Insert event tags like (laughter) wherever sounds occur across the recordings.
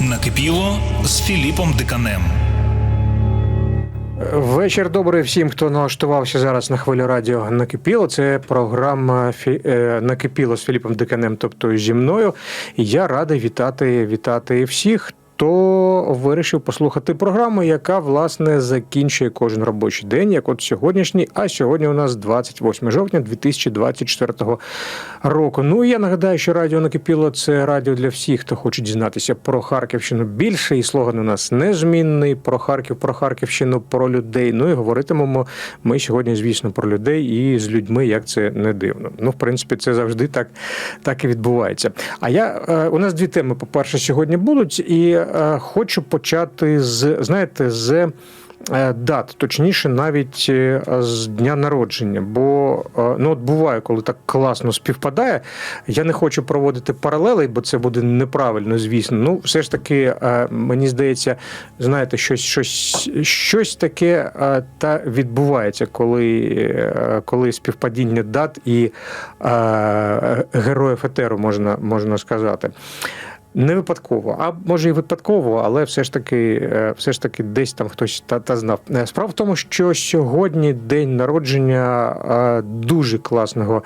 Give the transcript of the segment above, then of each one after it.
Накипіло з Філіпом Диканем. Вечір добрий всім, хто налаштувався зараз на хвилю радіо Накипіло. Це програма Фі... е, Накипіло з Філіпом Диканем, тобто зі мною. Я радий вітати, вітати всіх. Хто вирішив послухати програму, яка власне закінчує кожен робочий день, як от сьогоднішній. А сьогодні у нас 28 жовтня 2024 року. Ну і я нагадаю, що радіо накипіло це радіо для всіх, хто хоче дізнатися про Харківщину більше. І слоган у нас незмінний про Харків, про Харківщину, про людей. Ну і говоритимемо ми сьогодні, звісно, про людей і з людьми, як це не дивно. Ну, в принципі, це завжди так, так і відбувається. А я е, у нас дві теми, по-перше, сьогодні будуть, і хочу почати з знаєте, з. е, Дат, точніше, навіть е, з дня народження. Бо е, ну от буває, коли так класно співпадає. Я не хочу проводити паралелей, бо це буде неправильно, звісно. Ну, все ж таки, е, мені здається, знаєте, щось, щось, щось таке е, та відбувається, коли, е, коли співпадіння дат і е, героїв етеру можна, можна сказати. Не випадково, а може і випадково, але все ж таки, е, все ж таки, десь там хтось та, та знав. Е, Справа в тому, що сьогодні день народження е, дуже класного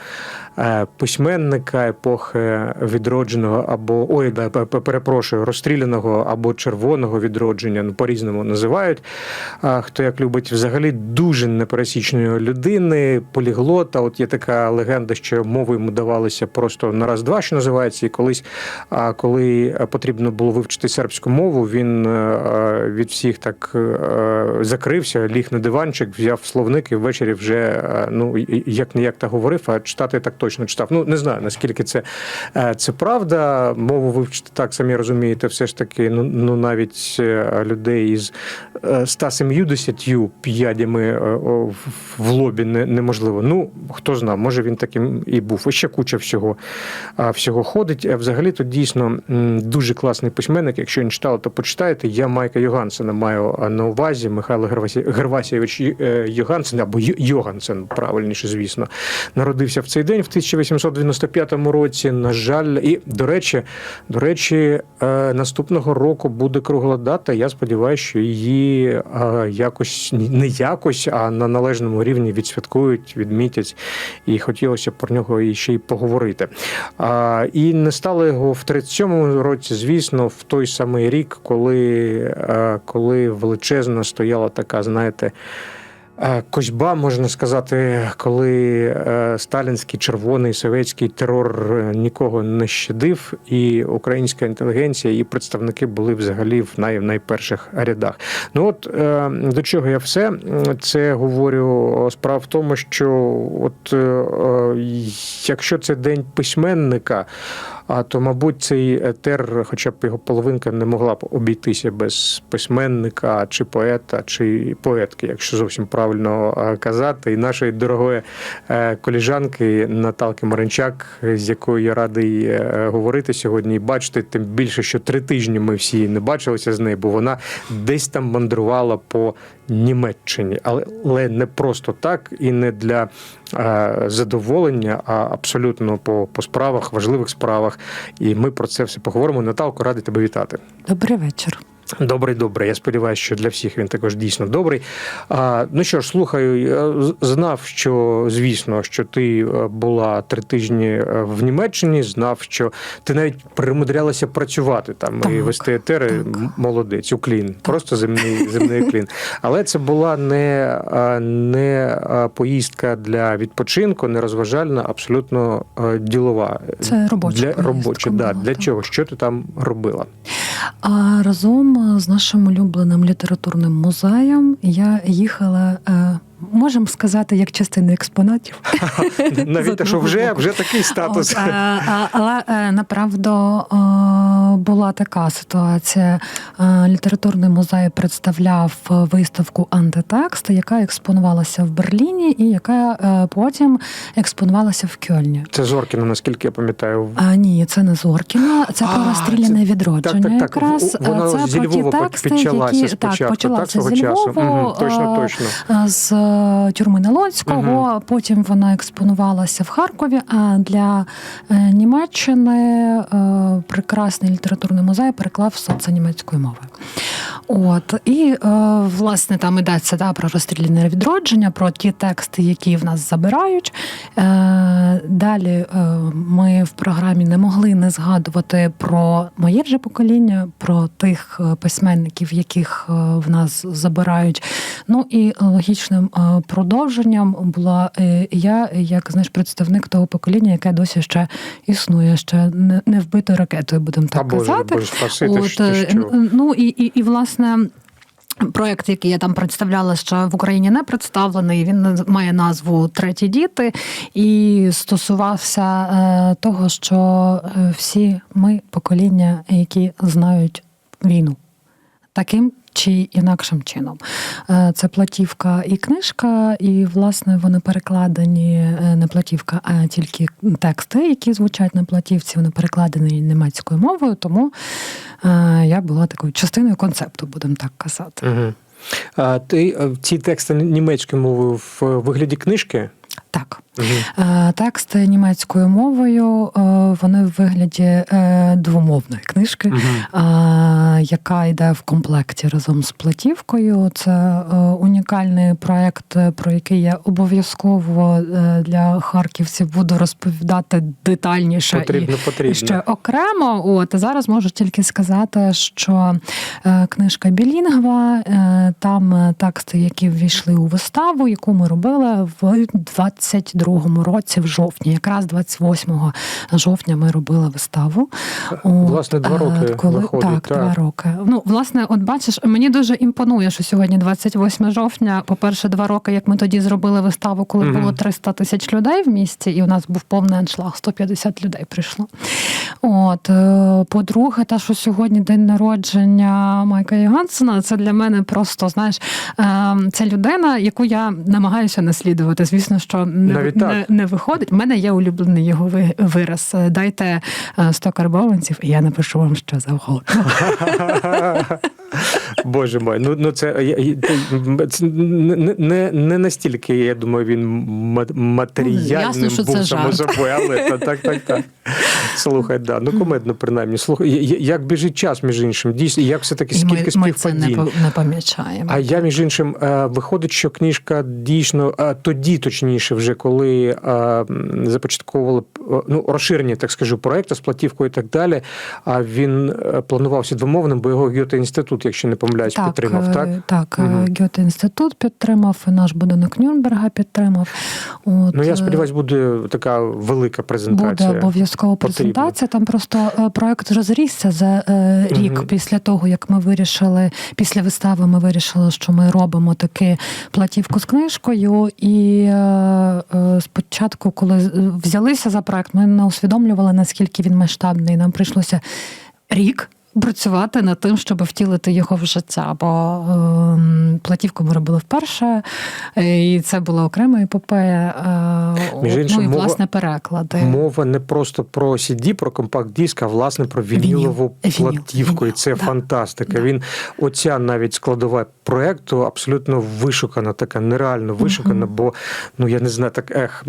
письменника епохи відродженого або ой, да, перепрошую, розстріляного або червоного відродження. Ну по-різному називають. Хто як любить, взагалі дуже непересічної людини, поліглота. От є така легенда, що мови йому давалися просто на раз-два, що називається, і колись, а, коли потрібно було вивчити сербську мову, він е, від всіх так е, закрився, ліг на диванчик, взяв словник і ввечері вже е, ну як не як та говорив, а читати так точно читав. Ну не знаю наскільки це, е, це правда. Мову вивчити так самі розумієте, все ж таки, ну, ну навіть е, людей із е, 170 п'ядями е, в- лобі неможливо. Ну хто знає, може він таким і був. І ще куча всього, всього ходить. Е, Взагалі то дійсно дуже класний письменник. Якщо не читали, то почитайте. Я Майка Йогансена маю на увазі. Михайло Гервасійович е, Йогансен або Йогансен, правильніше, звісно, народився в цей день в 1895 році. На жаль, і до речі, до речі, е, наступного року буде кругла дата. Я сподіваюся, що її е, якось не якось, а на належному рівні відсвяткують, відмітять. І хотілося б про нього ще й поговорити. І не стало його в 37-му році, звісно, в той самий рік, коли, е, коли величезна стояла така, знаєте. е, Козьба, можна сказати, коли е, сталінський червоний совєтський терор нікого не щадив, і українська інтелігенція, і представники були взагалі в най, найперших рядах. Ну от до чого я все це говорю. Справа в тому, що от якщо це день письменника, а то, мабуть, цей етер, хоча б його половинка, не могла б обійтися без письменника чи поета, чи поетки, якщо зовсім правильно е, казати, і нашої дорогої е, коліжанки Наталки Маринчак, з якою я радий е, говорити сьогодні. І бачити, тим більше, що три тижні ми всі не бачилися з нею, бо вона десь там мандрувала по Німеччині, але, не просто так і не для е, задоволення, а абсолютно по, по справах, важливих справах. І ми про це все поговоримо. Наталко, радий тебе вітати. Добрий вечір. Добрий, добрий. Я сподіваюся, що для всіх він також дійсно добрий. А, ну що ж, слухаю, я знав, що звісно, що ти е, була три тижні е, в Німеччині, знав, що ти навіть примудрялася працювати там і вести етери. так. Молодець, уклін, просто земний земний уклін. Але це була не, е, не поїздка для відпочинку, не розважальна, абсолютно ділова. Це робоча для робоча. Да. була, Для так. чого? Що ти там робила? А разом з нашим улюбленим літературним музеєм. Я їхала, е, можемо сказати, як частина експонатів. (laughs) Навіть те, що вже, вже такий статус. От, а, а, але е, направду е, була така ситуація. Е, Літературний музей представляв виставку антитекст, яка експонувалася в Берліні, і яка е, потім експонувалася в Кьольні. Це Зоркіно, наскільки я пам'ятаю. А ні, це не Зоркіна, це про розстріляне відродження. так, так, так. Якраз В- воно це про ті тексти, почалася які спочатку, так так, почалася зі часу. Львова, Мгм, точно, е, точно. з тюрми Налоцького. Потім вона експонувалася в Харкові. А для е, Німеччини е, прекрасний літературний музей переклав все це німецькою мовою. От і е, власне там йдеться да, про розстріляне відродження, про ті тексти, які в нас забирають. Далі ми в програмі не могли не згадувати про моє вже покоління, про тих письменників, яких в нас забирають. Ну і логічним продовженням була е, я, як знаєш, представник того покоління, яке досі ще існує, ще не, не вбито ракетою, будемо так Та казати. Боже, ж- ти е, що? Ну і, і, і власне. Проєкт, який я там представляла, ще в Україні не представлений. Він має назву Треті діти і стосувався е, того, що е, всі ми покоління, які знають війну таким чи інакшим чином. Е, Це платівка і книжка, і власне вони перекладені е, не платівка, а тільки тексти, які звучать на платівці, вони перекладені німецькою мовою. Тому е, я була такою частиною концепту, будемо так казати. Угу. А ти ці тексти німецькою мовою в вигляді книжки? Так. Угу. Е, Тексти німецькою мовою е, вони в вигляді е, двомовної книжки, Угу. яка йде в комплекті разом з платівкою. Це унікальний проєкт, е, про який я обов'язково для харківців буду розповідати детальніше Потрібно, і потрібно. ще окремо. От зараз можу тільки сказати, що книжка Білінгва, там тексти, які ввійшли у виставу, яку ми робили в 22-му році, в жовтні, якраз 28 жовтня ми робили виставу. Власне, два е, роки коли виходить, так, так. два роки. Ну, власне, от бачиш, мені дуже імпонує, що сьогодні 28 жовтня. По-перше, два роки, як ми тоді зробили виставу, коли Мгм. було 300 тисяч людей в місті, і у нас був повний аншлаг, 150 людей прийшло. От е, по-друге, те, що сьогодні день народження Майка Ягансена, це для мене просто знаєш, е, це людина, яку я намагаюся наслідувати. Звісно, що не, Навіть не, не виходить. У мене є улюблений його ви- вираз. Е, Дайте е, 100 карбованців, і я напишу вам що завгодно. (laughs) Боже мой, ну, ну це, я- я- це не, не, не настільки, я думаю, він матеріальним Ясно, був само собою, але та, так, так, так. Слухай, да, ну комедно принаймні. Слухай, як біжить час, між іншим, дійсно, як все-таки скільки ми це не, співпадінь. помічаємо. А я, між іншим, е, виходить, що книжка дійсно е, тоді, точніше, вже коли е, започатковували ну, розширені, так скажу, проекти з платівкою і так далі. А він планувався двомовним, бо його Гьоте інститут, якщо не помиляюсь, підтримав. е, Так так Мгм. Гьоте інститут підтримав, і наш будинок Нюрнберга підтримав. От, ну я е, сподіваюся, буде така велика презентація. Буде обов'язково презентація. Там просто проект розрісся за рік Мгм. після того, як ми вирішили, після вистави ми вирішили, що ми робимо таки платівку з книжкою. І спочатку, коли взялися за проект, ми не усвідомлювали, наскільки він масштабний. Нам прийшлося рік. Працювати над тим, щоб втілити його в життя, бо ем, платівку ми робили вперше, е, і це була окрема епопея. Е, Між ну і мова- власне переклади. Мова не просто про CD, про компакт-диск, а власне про вінілову Вініл. платівку. І це да. фантастика. Да. Він оця навіть складова проекту абсолютно вишукана, така нереально вишукана. Бо ну я не знаю, так ех.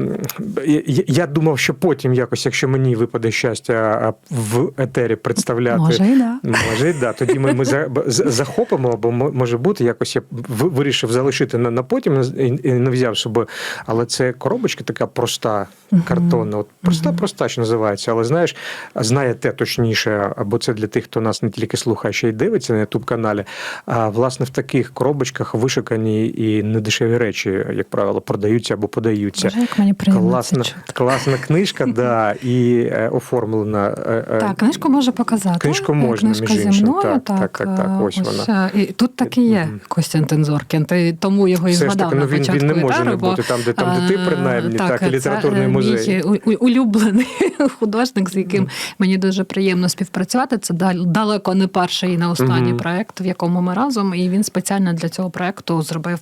Я, я думав, що потім якось, якщо мені випаде щастя в етері представляти. Може, і да. Може, да. Тоді ми, ми за- захопимо, або може бути, якось я вирішив залишити на, на потім і, не взяв собі. Але це коробочка така проста, картонна. От проста, проста, що називається. Але знаєш, знає те точніше, або це для тих, хто нас не тільки слухає, ще й дивиться на ютуб каналі. А власне в таких коробочках вишукані і недешеві речі, як правило, продаються або подаються. Боже, як мені приємно Класна, класна книжка, да, і е, оформлена. е, е, Так, книжку може показати. Книжку можна, Книжка зі мною, Так, так, так, так, ось вона. е, І тут так і є. Костянтин Зоркін. Ти тому його і згадав таки, ну, на він- він не може не бути там, де- там, де ти, е, принаймні, так, і літературний е, музей. Мій улюблений (laughs) художник, з яким мені дуже приємно співпрацювати. Це далеко не перший і не останній проект, в якому ми разом. І він спеціально для цього проекту зробив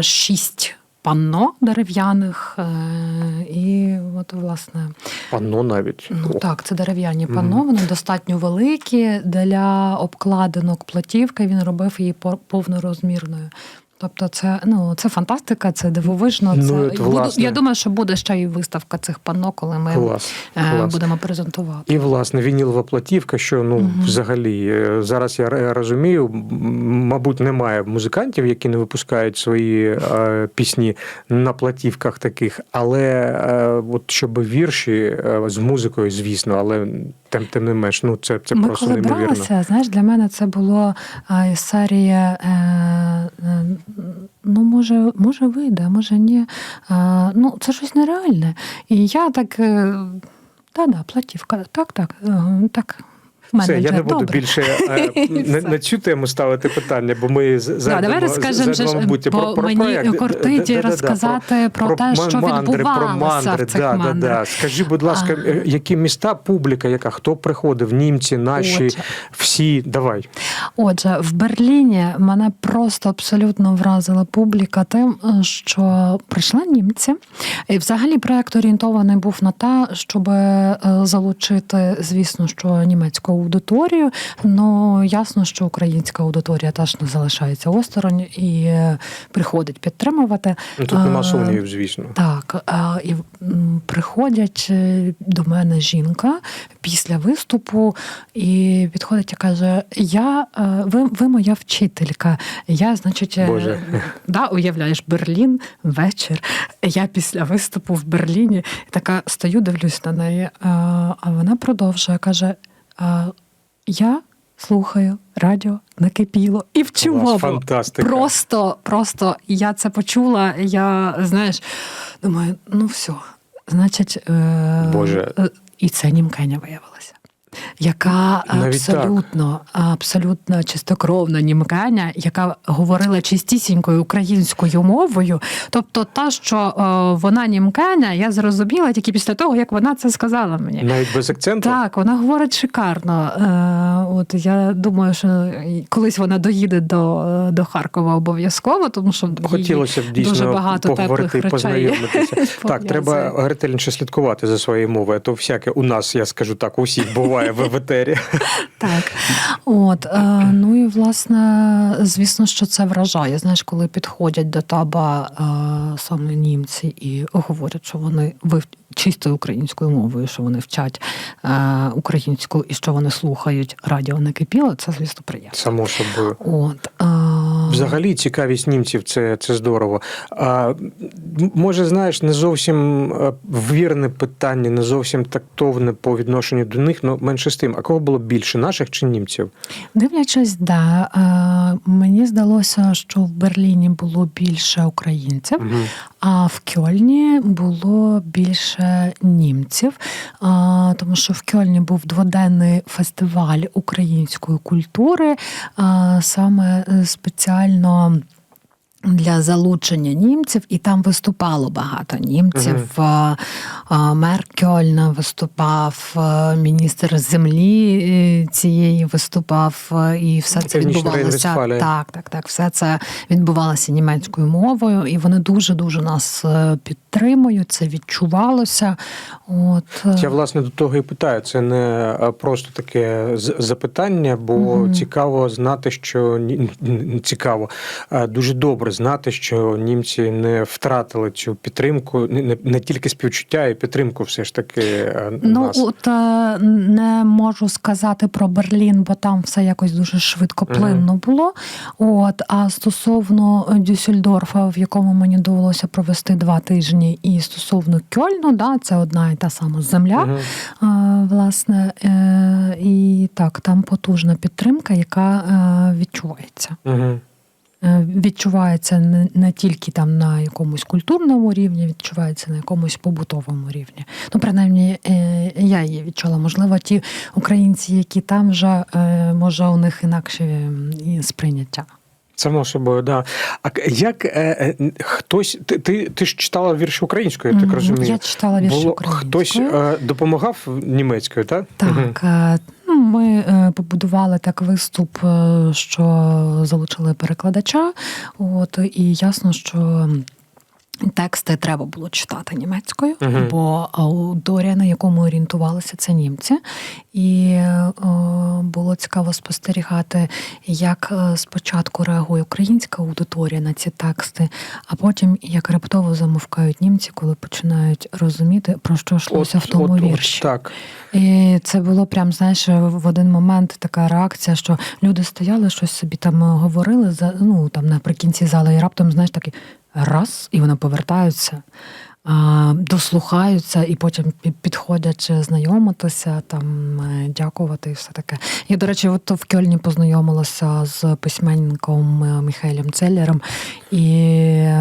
шість. Панно дерев'яних, е, і от власне Панно навіть. Ну О, так, це дерев'яні панно. Mm -hmm. вони достатньо великі для обкладинок платівки. Він робив її повнорозмірною. Тобто, це ну це фантастика, це дивовижно. Ну, це от, буду- я думаю, що буде ще і виставка цих панно, коли ми Клас, е, клас. будемо презентувати. І власне вінілова платівка, що ну Мгм. взагалі е, зараз я розумію, мабуть, немає музикантів, які не випускають свої е, пісні на платівках таких, але е, от щоб вірші е, з музикою, звісно, але тим, тим не менш, ну це, це Ми просто коли неймовірно. бралися, знаєш, для мене це було а, серія. е, е, ну, може, може вийде, може ні. А, ну, це щось нереальне. І я так, е, да-да, платівка, так, так, так. Все, я не буду добре. більше е, (laughs) на, на цю тему ставити питання, бо ми зайдемо, давай розкажемо, зайдемо, бо про, про мені проект. кортить Да-да-да, розказати про, те, ма- що мандри, відбувалося про мандри, в цих да, да, мандрах. да. Скажи, будь ласка, А. е, які міста, публіка, яка хто приходив? Німці, наші, Отже. всі. Давай. Отже, в Берліні мене просто абсолютно вразила публіка тим, що прийшли німці, і взагалі проект орієнтований був на те, щоб е, залучити, звісно, що німецьку аудиторію. Ну ясно, що українська аудиторія теж не залишається осторонь і е, приходить підтримувати. Ну, тут нема Е, сумнівів, звісно. Так, і приходять до мене жінка після виступу і підходить і каже: Я, ви, ви моя вчителька. Я, значить, Боже. да, уявляєш, Берлін, вечір. Я після виступу в Берліні така стою, дивлюсь на неї. е, А вона продовжує, каже: Я слухаю радіо накипіло і в чому фантастика. Просто, просто я це почула. Я знаєш, думаю, ну все, значить, е, Боже. е, і це німкеня виявилася. Яка Навіть так. абсолютно, абсолютно чистокровна німкеня, яка говорила чистісінькою українською мовою. Тобто, та, що е, вона німкеня, я зрозуміла тільки після того, як вона це сказала мені. Навіть без акценту. Так, вона говорить шикарно. Е, от я думаю, що колись вона доїде до, до Харкова обов'язково, тому що Хотілося б дійсно дуже багато поговорити теплих познайомитися. (laughs) так, треба ретельніше слідкувати за своєю мовою, а то всяке у нас, я скажу так, у всіх буває в етері. Так, от е, ну і власне, звісно, що це вражає. Знаєш, коли підходять до таба е, саме німці і говорять, що вони. Чистою українською мовою, що вони вчать е, українську і що вони слухають радіо накипіло, це звісно приємно. Само собою. От е, Взагалі цікавість німців це, це здорово. А, може, знаєш, не зовсім е, вірне питання, не зовсім тактовне по відношенню до них, але менше з тим. А кого було більше, наших чи німців? Дивлячись, да, е, мені здалося, що в Берліні було більше українців, Мгм. А в Кьольні було більше німців, тому що в Кьольні був дводенний фестиваль української культури, а, саме е, спеціально. Для залучення німців, і там виступало багато німців. Мер Кьольна виступав, міністр землі е, цієї виступав, і все це відбувалося. Так, так, так. Все це відбувалося німецькою мовою, і вони дуже дуже нас е, підтримують. Це відчувалося. От е, Я власне до того і питаю. Це не просто таке запитання, бо Мгм. цікаво знати, що цікаво, дуже добре знати, що німці не втратили цю підтримку, не, не, тільки співчуття, і підтримку все ж таки е, Ну, нас. от е, не можу сказати про Берлін, бо там все якось дуже швидко плинно було. От, а стосовно Дюссельдорфа, в якому мені довелося провести два тижні, і стосовно Кьольну, да, це одна і та сама земля. А, Власне, і так, там потужна підтримка, яка відчувається. Мгм. Е, Відчувається не, тільки там на якомусь культурному рівні, відчувається на якомусь побутовому рівні. Ну, принаймні, е, я її відчула. Можливо, ті українці, які там вже, е, може, у них інакше сприйняття. Само собою, да. А як е, хтось, ти, ти, ти ж читала вірші українською, я так розумію. Я читала вірші Було українською. хтось е, допомагав німецькою, так? Так, ну, ми е, побудували так виступ, е, що залучили перекладача. От і ясно, що. Тексти треба було читати німецькою, Мгм. бо аудиторія, на яку ми орієнтувалися, це німці. І е, було цікаво спостерігати, як е, спочатку реагує українська аудиторія на ці тексти, а потім як раптово замовкають німці, коли починають розуміти, про що йшлося в тому вірші. так. І це було прям, знаєш, в один момент така реакція, що люди стояли, щось собі там говорили за ну там наприкінці зали, і раптом, знаєш, такий раз, і вони повертаються. Дослухаються і потім підходять знайомитися, там е, дякувати і все таке. Я, до речі, от в Кьольні познайомилася з письменником е, Міхаелем Целлером, і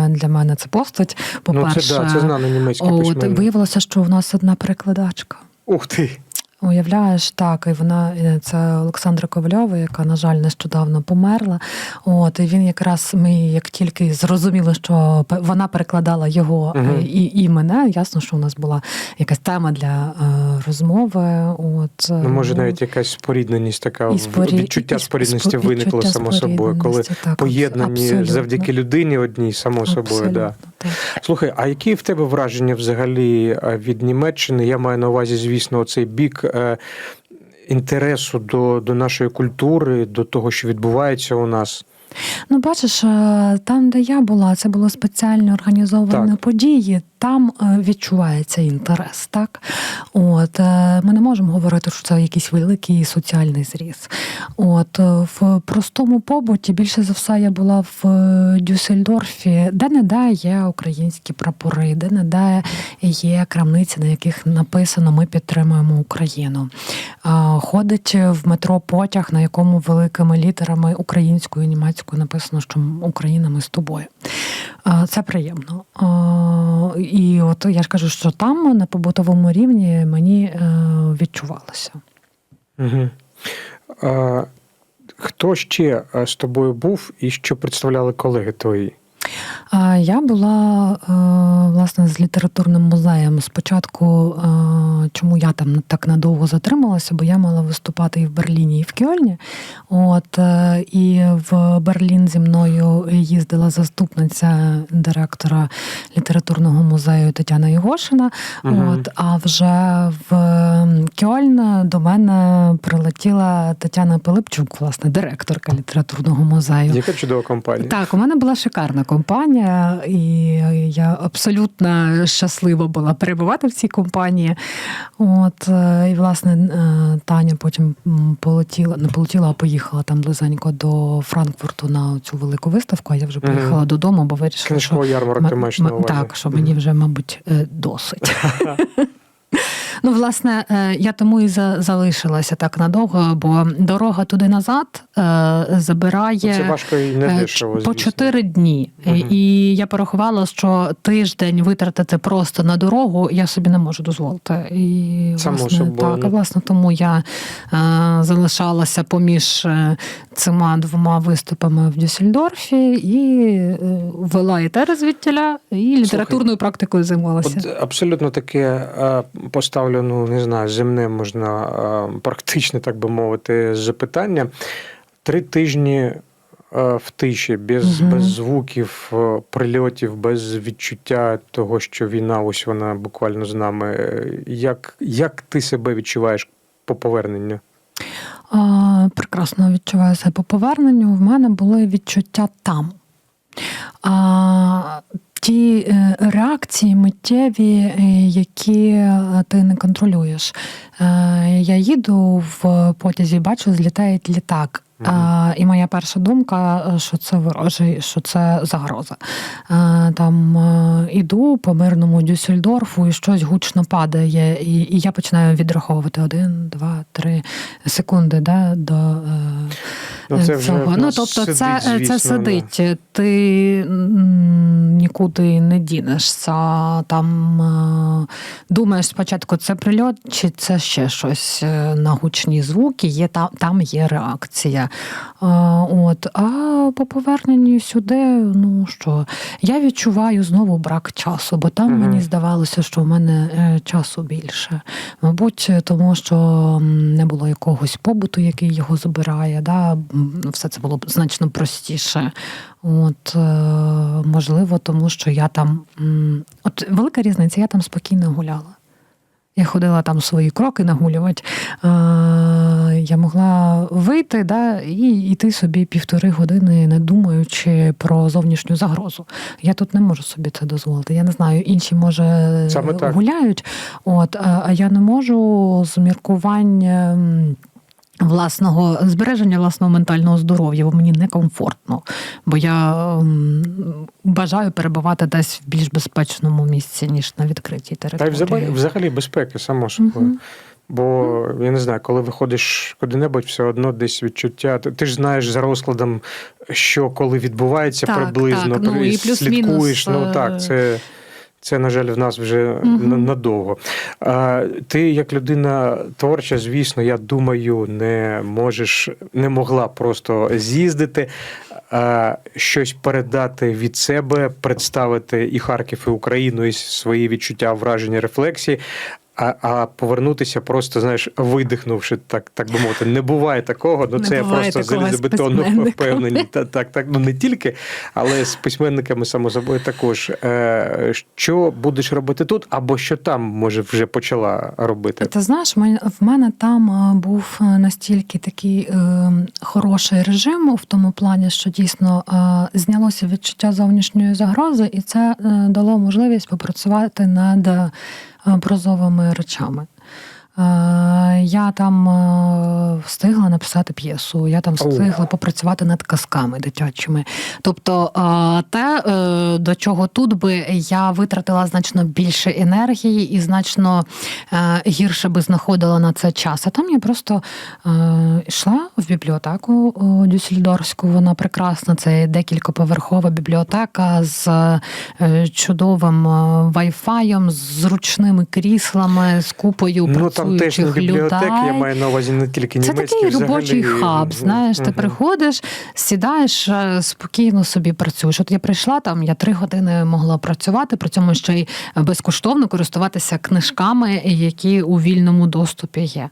для мене це постать. По-перше, ну, це, да, це знаний німецький письменник. виявилося, що в нас одна перекладачка. Ух ти. Уявляєш, так, і вона е, це Олександра Ковальова, яка, на жаль, нещодавно померла. От і він якраз ми, як тільки зрозуміли, що вона перекладала його Мгм. і, і мене, ясно, що у нас була якась тема для е, розмови. От Ну, може, е, навіть якась спорідненість така, і спорі- відчуття і спорідності спо- виникло само собою, коли так, поєднані абсолютно. завдяки людині одній, само собою. Да. Так. Слухай, а які в тебе враження взагалі е, від Німеччини? Я маю на увазі, звісно, цей бік е, інтересу до, до нашої культури, до того, що відбувається у нас. Ну, бачиш, е, там, де я була, це було спеціально організовані Так. події. Там е, відчувається інтерес, так? От е, ми не можемо говорити, що це якийсь великий соціальний зріз. От е, в простому побуті більше за все я була в Дюссельдорфі, де не де є українські прапори, де не де є крамниці, на яких написано Ми підтримуємо Україну. Ходить в метро потяг, на якому великими літерами українською і німецькою написано, що Україна ми з тобою. Це приємно. І от я ж кажу, що там на побутовому рівні мені е, відчувалося. Угу. Хто ще е, з тобою був і що представляли колеги твої? Я була е, власне з літературним музеєм. Спочатку, е, чому я там так надовго затрималася, бо я мала виступати і в Берліні, і в Кьольні. От е, і в Берлін зі мною їздила заступниця директора літературного музею Тетяна Єгошина. Мгм. От, а вже в Кьольн до мене прилетіла Тетяна Пилипчук, власне, директорка літературного музею. Яка чудова компанія? Так, у мене була шикарна компанія, і я абсолютно щаслива була перебувати в цій компанії. От, е, і, власне, е, Таня потім полетіла, не полетіла, а поїхала там близенько до Франкфурту на цю велику виставку, а я вже поїхала додому, бо вирішила, Книжкова м- маєш на увазі. так, що мені вже, мабуть, е, досить. (laughs) Ну, власне, е, я тому і за- залишилася так надовго, бо дорога туди назад е, забирає Це важко і не е, дешево. по чотири дні. Мгм. І я порахувала, що тиждень витратити просто на дорогу я собі не можу дозволити. І Само власне, собою, так, власне, тому я залишалася поміж цими двома виступами в Дюссельдорфі і вела і те звідтіля, і літературною практикою займалася. От абсолютно таке е, поставлю, ну не знаю, земне можна практично, так би мовити, запитання. Три тижні в тиші, без, Мгм. без звуків, е, прильотів, без відчуття того, що війна, ось вона буквально з нами. Як, як ти себе відчуваєш по поверненню? А, прекрасно відчуваю себе по поверненню. В мене були відчуття там. А, ті е, реакції миттєві, е, які е, ти не контролюєш. Я їду в потязі, бачу, злітає літак. А, і моя перша думка, що це ворожий, що це загроза. Там іду по мирному Дюссельдорфу, і щось гучно падає, і, і я починаю відраховувати один, два, три секунди да, до Ну, це цього. в Ну, тобто, сидить, це, звісно, це да. сидить. Ти нікуди не дінешся. Там е, думаєш спочатку, це прильот, чи це ще щось е, на гучні звуки, є, там, там є реакція. Е, От. А по поверненню сюди, ну що, я відчуваю знову брак часу, бо там Мгм. мені здавалося, що в мене часу більше. Мабуть, тому що не було якогось побуту, який його забирає. Да? Все це було значно простіше. От, е, можливо, тому що я там. От велика різниця, я там спокійно гуляла. Я ходила там свої кроки нагулювати. Е, Я могла вийти да, і йти собі півтори години, не думаючи про зовнішню загрозу. Я тут не можу собі це дозволити. Я не знаю, інші може Саме так. гуляють. От, а а я не можу з міркування. Власного збереження власного ментального здоров'я, бо мені некомфортно, бо я бажаю перебувати десь в більш безпечному місці, ніж на відкритій території. Та й взагалі, безпеки, само собою. Мгм. Бо я не знаю, коли виходиш куди-небудь, все одно десь відчуття. Ти, ж знаєш за розкладом, що коли відбувається Так, приблизно, так, ну, і і слідкуєш. Ну е, так, це. Це, на жаль, в нас вже угу. надовго. А, ти, як людина творча, звісно, я думаю, не можеш, не могла просто з'їздити, а, щось передати від себе, представити і Харків, і Україну, і свої відчуття, враження, рефлексії. А, а повернутися просто, знаєш, видихнувши, так, так би мовити, не буває такого. Ну Не це я просто залізобетонно впевнений. Та, так, так, ну не тільки, але з письменниками, само собою, також. Е, що будеш робити тут, або що там, може, вже почала робити? Ти знаєш, в мене там е, був е, настільки такий е, хороший режим в тому плані, що дійсно е, знялося відчуття зовнішньої загрози, і це дало можливість попрацювати над прозовими речами. Е, Я там е, встигла написати п'єсу, я там встигла попрацювати над казками дитячими. Тобто, е, те, до чого тут би я витратила значно більше енергії і значно гірше би знаходила на це час. А там я просто йшла в бібліотеку Дюссельдорфську. Вона прекрасна. Це декількоповерхова бібліотека з чудовим вайфаєм, з зручними кріслами, з купою Ну там теж не працюючих бібліотеки, людей. я маю на увазі не тільки Це німецькі. такий взагалі. робочий хаб. Знаєш, ти приходиш, сідаєш, е, спокійно собі працюєш. От я прийшла там, я три години могла працювати, при цьому ще й безкоштовно користуватися книжками, які у вільному доступі є.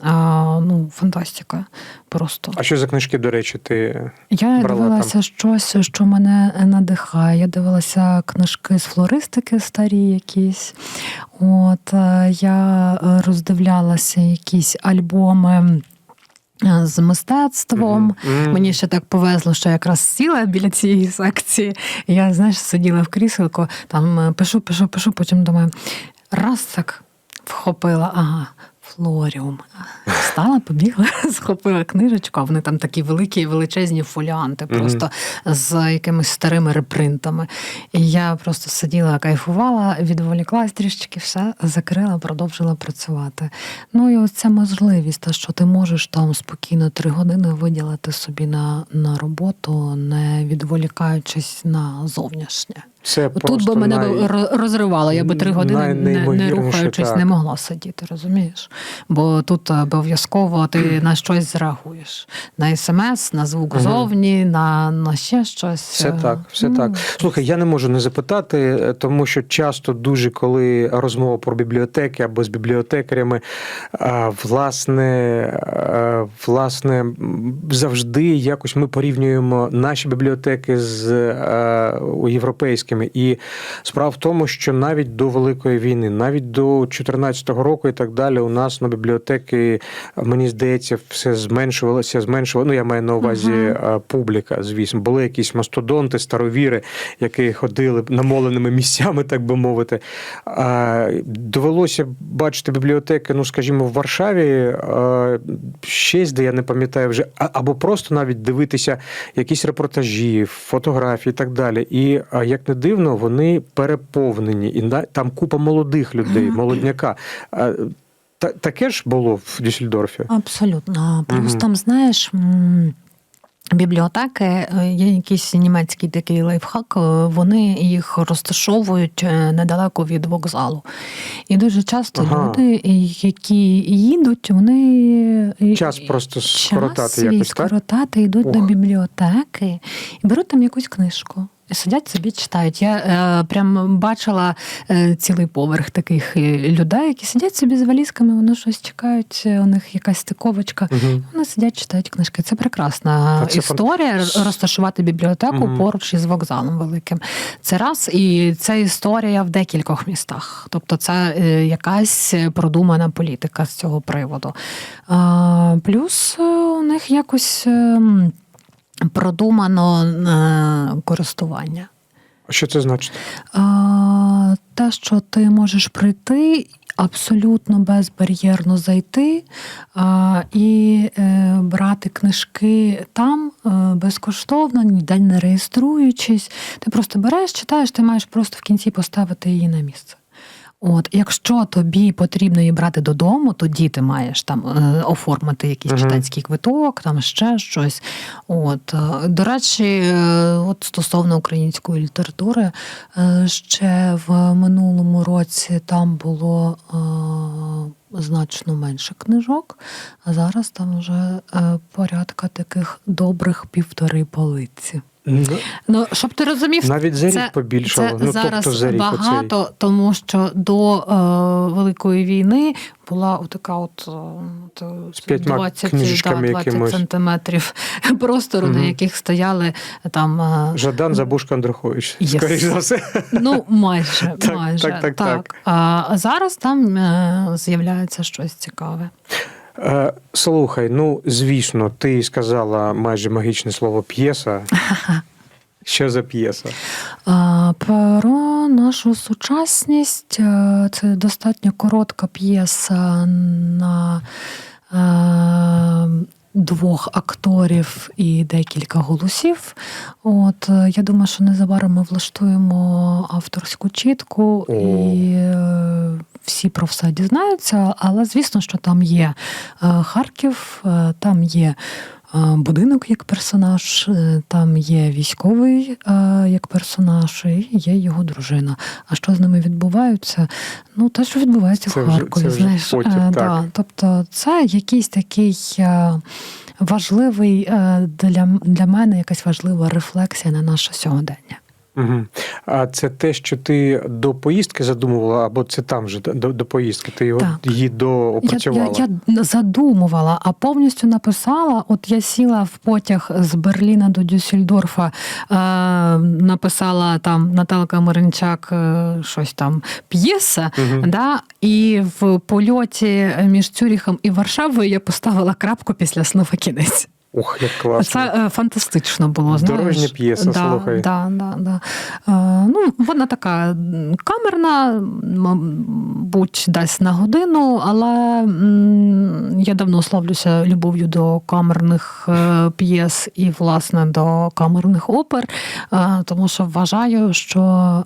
А, ну, фантастика просто. А що за книжки, до речі, ти Я брала дивилася щось, що мене надихає. Я дивилася книжки з флористики старі якісь. От е, я роздивлялася якісь альбоми. е, З мистецтвом Мгм. мені ще так повезло, що я якраз сіла біля цієї секції. Я знаєш, сиділа в кріселку, там е, пишу, пишу, пишу, потім думаю, раз так вхопила, ага, флоріум. Встала, побігла, (laughs) схопила книжечку, а вони там такі великі, величезні фоліанти, просто з якимись старими репринтами. І я просто сиділа, кайфувала, відволіклась трішечки, все закрила, продовжила працювати. Ну і ось ця можливість, та, що ти можеш там спокійно три години виділити собі на, на роботу, не відволікаючись на зовнішнє. Це Тут би мене най... розривало, я би три години не, не рухаючись так. не могла сидіти, розумієш? Бо тут обов'язково ти на щось зреагуєш. На смс, на звук Мгм. зовні, на, на ще щось. Все так, все Ну, так. Слухай, я не можу не запитати, е, тому що часто дуже, коли розмова про бібліотеки або з бібліотекарями, власне, власне, завжди якось ми порівнюємо наші бібліотеки з а, європейськими. І справа в тому, що навіть до Великої війни, навіть до 2014 року і так далі, у нас на бібліотеки, мені здається, все зменшувалося, зменшувалося. Ну, я маю на увазі а, публіка, звісно. Були якісь мастодонти, старовіри, які ходили намоленими місцями, так би мовити. Довелося бачити бібліотеки, ну, скажімо, в Варшаві, щось, де я не пам'ятаю вже, або просто навіть дивитися якісь репортажі, фотографії і так далі. І як не дивно, вони переповнені. І там купа молодих людей, молодняка. Таке ж було в Дюссельдорфі? Абсолютно. Плюс Мгм. там, знаєш. Бібліотеки, е, є якийсь німецький такий лайфхак, е, вони їх розташовують е, недалеко від вокзалу. І дуже часто Ага. люди, які їдуть, вони Час просто скоротати час якось, так? скоротати, йдуть до бібліотеки і беруть там якусь книжку. Сидять собі читають. Я е, прям бачила е, цілий поверх таких е, людей, які сидять собі з валізками, вони щось чекають, е, у них якась стиковочка. Мгм. Вони сидять, читають книжки. Це прекрасна це історія. фан- Розташувати бібліотеку Мгм. поруч із вокзалом великим. Це раз, і це історія в декількох містах. Тобто, це е, якась продумана політика з цього приводу. А, плюс е, у них якось ем, продумано е, користування. Що це значить? Те, що ти можеш прийти. Абсолютно безбар'єрно зайти а, і е, брати книжки там е, безкоштовно, ніде не реєструючись. Ти просто береш, читаєш, ти маєш просто в кінці поставити її на місце. От, якщо тобі потрібно її брати додому, тоді ти маєш там е, оформити якийсь Мгм. читацький квиток, там ще щось. От е, до речі, е, от стосовно української літератури, ще в минулому році там було значно менше книжок, а зараз там вже порядка таких добрих півтори полиці. Ну, Ну, щоб ти розумів, Навіть за рік це, побільшало. Це Ну, зараз тобто за рік багато, тому що до е, Великої війни була отака от, е, от З 20, книжечками да, 20 якимось. сантиметрів (laughs) простору, на яких стояли там. е, Жадан Забушка Андрухович. Єс. Скоріш за все. (laughs) Ну, майже, Так, майже. так, так, так. А а зараз там е, з'являється щось цікаве. Е, Слухай, ну звісно, ти сказала майже магічне слово п'єса. (laughs) Що за п'єса? Про нашу сучасність е, це достатньо коротка п'єса на е, двох акторів і декілька голосів. От е, я думаю, що незабаром ми влаштуємо авторську чітку О. і е, всі про все дізнаються. Але звісно, що там є е, Харків, е, там є. е, Будинок як персонаж, там є військовий як персонаж, і є його дружина. А що з ними відбувається? Ну, те, що відбувається Це в вже- Харкові, це вже потім, Е, так. Тобто, це якийсь такий важливий для, для мене якась важлива рефлексія на наше сьогодення. Угу. А це те, що ти до поїздки задумувала, або це там вже до, до поїздки? Ти його Так. її Я, доопрацювала? я, я задумувала, а повністю написала. От я сіла в потяг з Берліна до Дюссельдорфа, е, написала там Наталка Маринчак е, щось там п'єса. Мгм. Да? І в польоті між Цюріхом і Варшавою я поставила крапку після слова кінець. Ох, як класно. Це е, фантастично було. Дорожня знаєш. п'єса, да, слухай. Да, да, да. Е, ну, вона така камерна, мабуть, десь на годину, але м, я давно славлюся любов'ю до камерних е, п'єс і, власне, до камерних опер, е, тому що вважаю, що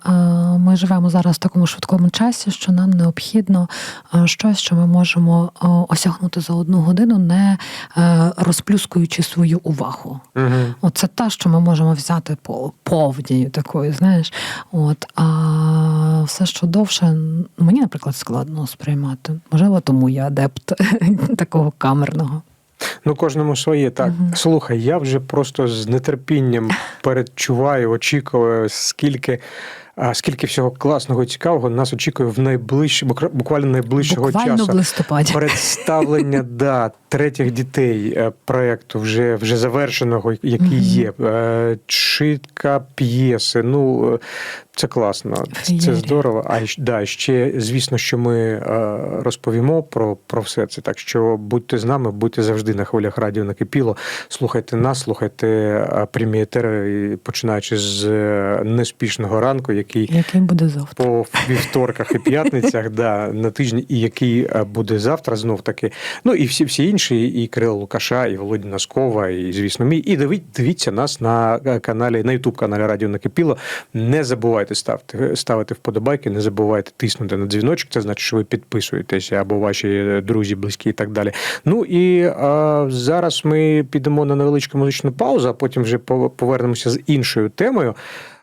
е, ми живемо зараз в такому швидкому часі, що нам необхідно е, щось, що ми можемо е, осягнути за одну годину, не е, розплюскуючи свою увагу. Угу. Оце те, що ми можемо взяти по повнію такою, знаєш. От, а все, що довше, мені, наприклад, складно сприймати. Можливо, тому я адепт (laughs) такого камерного. Ну, кожному своє. Так, Мгм. слухай, я вже просто з нетерпінням передчуваю, очікую, скільки. А скільки всього класного і цікавого нас очікує в найближчі, буквально найближчого Буквально часу. в листопаді. Представлення (laughs) да, третіх дітей е, проекту вже, вже завершеного, який є. Е, Читка п'єси. Ну, е, це класно, це, це здорово. А да, ще, звісно, що ми розповімо про, про все це. Так що будьте з нами, будьте завжди на хвилях радіо накипіло. Слухайте нас, слухайте і починаючи з неспішного ранку, який Який буде завтра? по вівторках і п'ятницях, (laughs) да, на тижні, і який буде завтра знов таки. Ну і всі всі інші, і Кирило Лукаша, і Володя Наскова, і звісно, мій. І диві- дивіться нас на е, каналі, на Ютуб каналі Радіо Накипіло. Не забувайте ставити, ставити вподобайки, не забувайте тиснути на дзвіночок. Це значить, що ви підписуєтеся або ваші друзі, близькі і так далі. Ну і а, зараз ми підемо на невеличку музичну паузу, а потім вже по- повернемося з іншою темою.